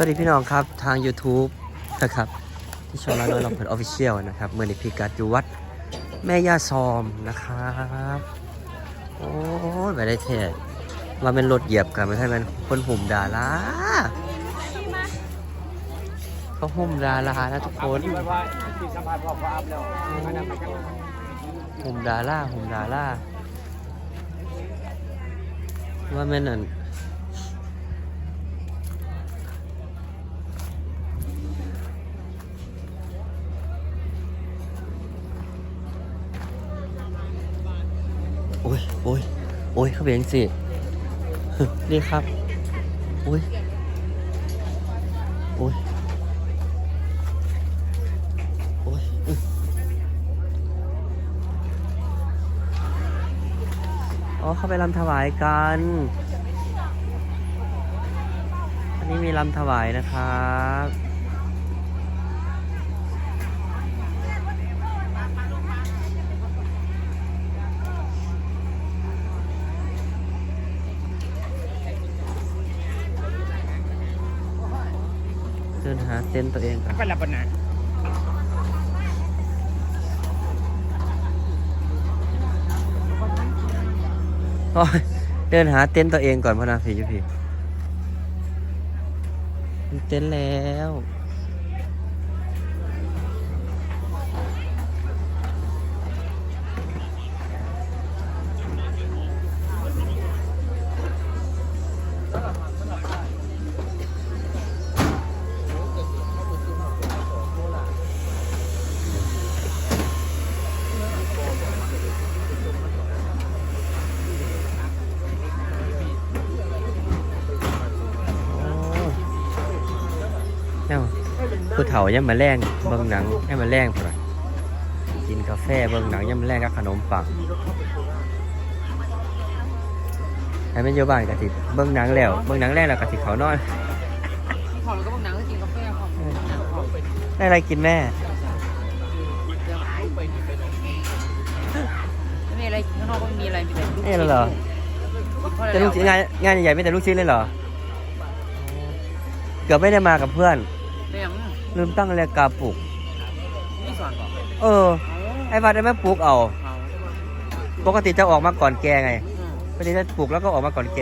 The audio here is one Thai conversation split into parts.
วัสดีพี่น้องครับทาง YouTube นะครับที่ชองร้านน้อยลำเพลินออฟฟิเชียลนะครับเมื่อในพิกัดอยู่วัดแม่ย่าซอมนะครับโอ้ยไปได้เทศมาเป็นรถเหยียบกันไม่ใช่เป็นคนหุ่มดาราเขาหุ่มดารานะทุกคนที่ว่าที่สัมภาล่าหุ่มดาราหุ่มดาราว่าแม่นอั่น ยโอ้ยโอ้ยเขาเป็นยังสินี่ครับโอ้ยโอ้ยโอ้ยอ๋อเขาไปรำถวายกัน อันนี้มีรำถวายนะครับ ดินหาเต็นท์ตัวเองก่อนไปรับปัญหาโอ้ยเดินหาเต็นท์ตัวเองก่อนพ่อนาพี่ยุพี่มีเต็นท์แล้ว เนี่ยผู้เฒ่ายังมาแรงเบิ่งหนังให้มาแรงพุ่นน่ะกินกาแฟเบิ่งหนังยังมาแรงกับขนมปังให้มันอยู่บ้านกะสิเบิ่งหนังแล้วเบิ่งหนังแล้วแล้วกะสิเขานอนขอแล้วก็พวกหนังก็กินกาแฟครับได้อะไรกินแม่ไม่มีอะไรข้างนอกก็ไม่มีอะไรมีแต่ลูกเอ้ยแล้วเหรอแต่ลูกชิ้นงานงานใหญ่ๆไม่แต่ลูกชิ้นเลยเหรอเกือบไม่ได้มากับเพื่อน ลืมตั้งนาฬิกาปลุก นี่สอนก่อนเออ ไอ้บัดได้ไหมปลุกเอาเขาปกติจะออกมาก่อนแกไงปกติจะปลุกแล้วก็ออกมาก่อนแก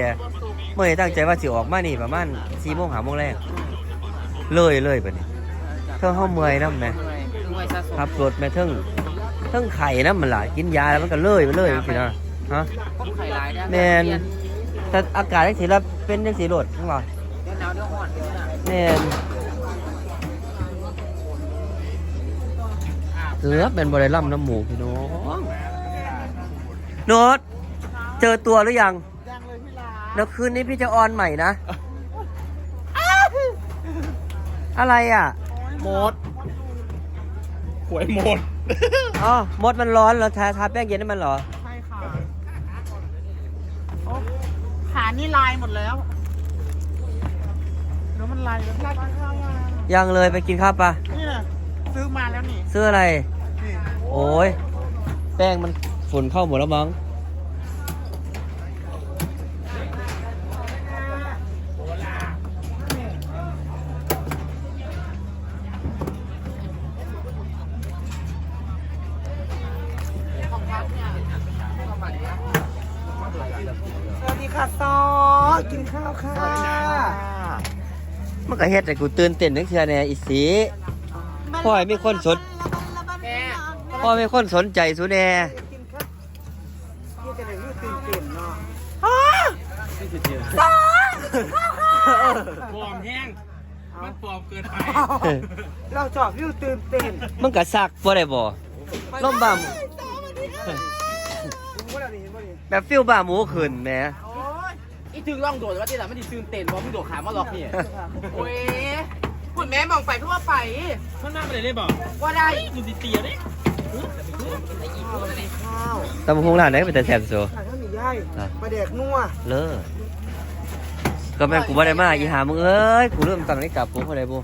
เมื่อไหร่ตั้งใจว่าสิออกมานี่ประมาณสี่โมงหาโมงแรก เลยเลยแบบนี้เท่าห้าเมื่อยน้ำไหมเหนื่อยเหนื่อยสะสมขับรถแม่เทิงเทิงไข่น้ำมันหลายกินยาแล้วมันก็เลยไปเลยสินะฮะต้มไข่ลายได้แมนแต่อากาศยังสีละเป็นยังสีโหลดทั้งหลายเดี๋ยวหนาวเดี๋ยวร้อนเดี๋ยวหนาวแมน เกือบเป็นบริลัมน้ำหมูพี่น้องโนดเจอตัวหรือยังยังเลยพี่ลาแล้วคืนนี้พี่จะออนใหม่นะ อะไรอะหมดหวยหมดอ๋อมดมันร้อนเหรอทาทาแป้งเย็นให้มันเหรอ ใช่ค่ะโอ้ขานี่ลายหมดแล้วแล้วมันลายแล้วลายกินข้าวยังยังเลยไปกินข้าวปะนี่แหละ ซื้อมาแล้วนี่ซื้ออะไร นี่โอ้ย แป้งมันฝุ่นเข้าหมดแล้วมั้ง สวัสดีค่ะซอกินข้าวค่ะ มันก็เฮ็ดแต่กูตื่นเต้นนึกเชื่อแน่อีสี พ่อให้มีคนสนพ่อมีคนสนใจสุแน่กินข้าวพี่จะได้รู้ตื่นเต้นเนาะปลอมแห้ง มันปลอมเกินไปเราชอบวิวตื่นเต้นมึงก็ซักบ่ได้บ่ล่มบ้าหมูคุณว่าเราได้เห็นบ่นี่แบบฟิลบ้าหมูขึ้นแหมโอ้ยอีถึงล่องโดดว่าที่หลังมันดิตื่นเต้นว่ามึงโดดขามาหลอกนี่โอ้ย คุณแม่มองไปทั่วไปข้างหน้าไม่ได้ได้บอกว่าได้ดูสิเตียดิข้าวตำบักหงร้านไหนก็เป็นแต่แซ่บโซข้าวข้าวหมีย่ายปลาแดกนัวเลิศก็แม่นกูบ่ได้มาอีหามึงเอ้ยกูเริ่มตั้งนาฬิกาปลุกบ่ได้บ่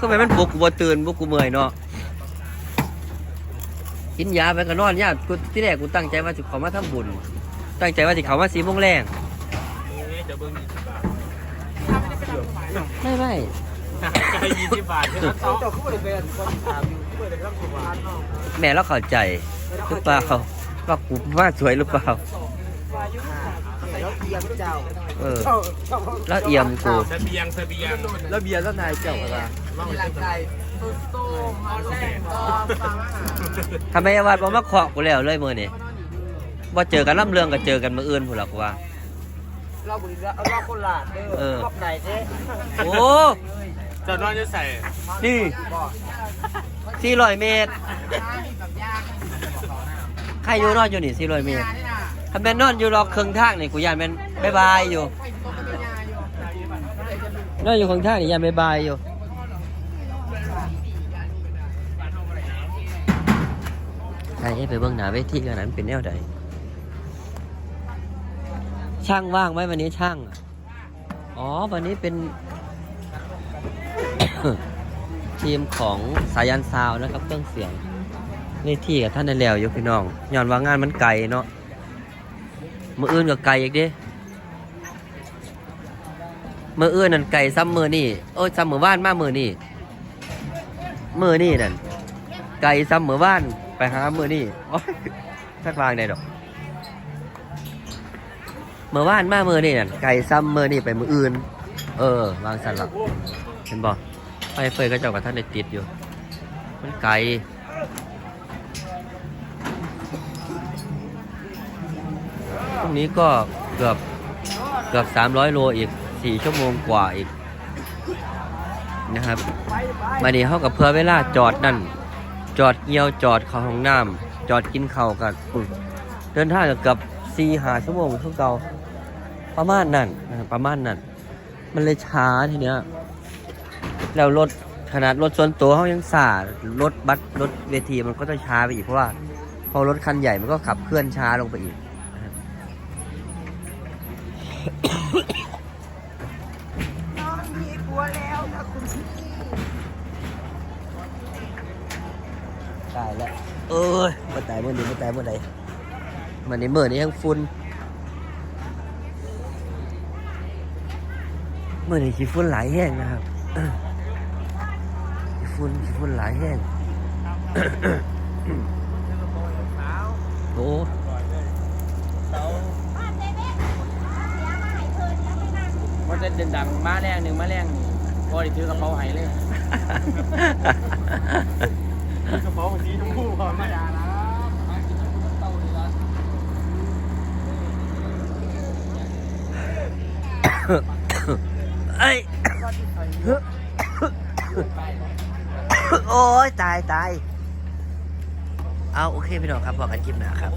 ก็แม่นมันปลุกกูบ่ตื่นบ่กูเมื่อยเนาะกินยาไปก็นอนยากูที่แรกกูตั้งใจว่าสิเข้ามาทำบุญ ตั้งใจว่าสิเข้ามา4โมงแรงเดี๋ยวเบิ้งไม่ไม่ ไก่ยี่สิบบาทนะครับเขาจะคู่เลยเป็นคนถามอยู่คู่เลยเป็นรับสุภาเนาะแม่เราเข้าใจหรือเปล่าว่ากูว่าสวยหรือเปล่าแล้วเอียงเจ้าเออแล้วเอี่ยมกูเสบียงเสบียงแล้วเบียร์แล้วนายเจ้าอะไรร่างกายตุ้มตุ้มาแรงก็ฟังทำไมอาวาดบ่มาเคาะกูแล้วเลยมือนี้บ่าเจอกันล่ำเรื่องก็เจอกันมื้ออื่นพุ่นล่ะกูว่าเราบุรีรัมย์เราคนลาดเด้อรอบไหนเด้โอ้ จะนอนจะใส่นี่400เมตร ใครอยู่นอนอยู่นี่400เมตรถ้าแม่นนอนอยู่รอกครึ่องทางนี่กูยานแม่นบายบายอยู่นอนอยู่ข้างทางนี่ย่านบ๊ายบายอยู่ใครให้ไปเบิ่งหน้าเวทีกันนั้นเป็นแนวใดช่างว่างไหมวันนี้ช่าง อ๋อ วันนี้เป็น ทีมของสายันซาวนะครับเครื่องเสียงนี่ที่กับท่านนั่นแล้วอยู่พี่น้องย้อนว่างานมันไกลเนาะมืออื่นกับไกลอีกเด้มืออื่นนั่นไกลซ้ำมือนี่โอ้ยซ้ำมือบ้านมามือนี่มือนี่นั่นไกลซ้ำมือบ้านไปหามือนี่โอ้ยทัดวางได้ดอกมือบ้านมามือนี่นั่นไกลซ้ำมือนี่ไปมืออื่น เออวางสันหลัก เห็นบ่ไฟเฟยก็เจ้ากับท่านได้ติดอยู่ มันไกลพรุ่งนี้ก็เกือบเกือบ 300 โลอีก 4 ชั่วโมงกว่าอีกนะครับมานี่เข้ากับเพื่อเวลาจอดนั่น จอดเงียวจอดเข้าห้องน้ำจอดกินข้าวกันอุ๊ยเดินทางกับเกือบ4หาชั่วโมงเทุกเก่าประมาณนั้นประมาณนั้น มันเลยช้าทีเนี้ย แล้วรถขนาดรถส่วนตัวเขายังสารถบัสรถเวทีมันก็จะช้าไปอีกเพราะว่า พอรถคันใหญ่มันก็ขับเคลื่อนช้าลงไปอีก น้องมีผัวแล้วนะคุณพี่ตายแล้วเอ้ยมาตายเมื่อนี้มาตายเมื่อไหร่มันในเมื่อนี้ยังฝุ่นเมื่อนี้ขี้ฝุ่นหลายแห้งนะครับ ฝุ่นขี้ฝุ่นหลายแห้งโอ้มันจะเด่นดังมาแรงหนึ่งมาแรงพอได้ถือกระเป๋าหายเลยกระเป๋าสีชมพูพอไหมเอ้ย โอ้ยตายตายเอาโอเคพี่น้องครับบอกกันคลิปหนาครับ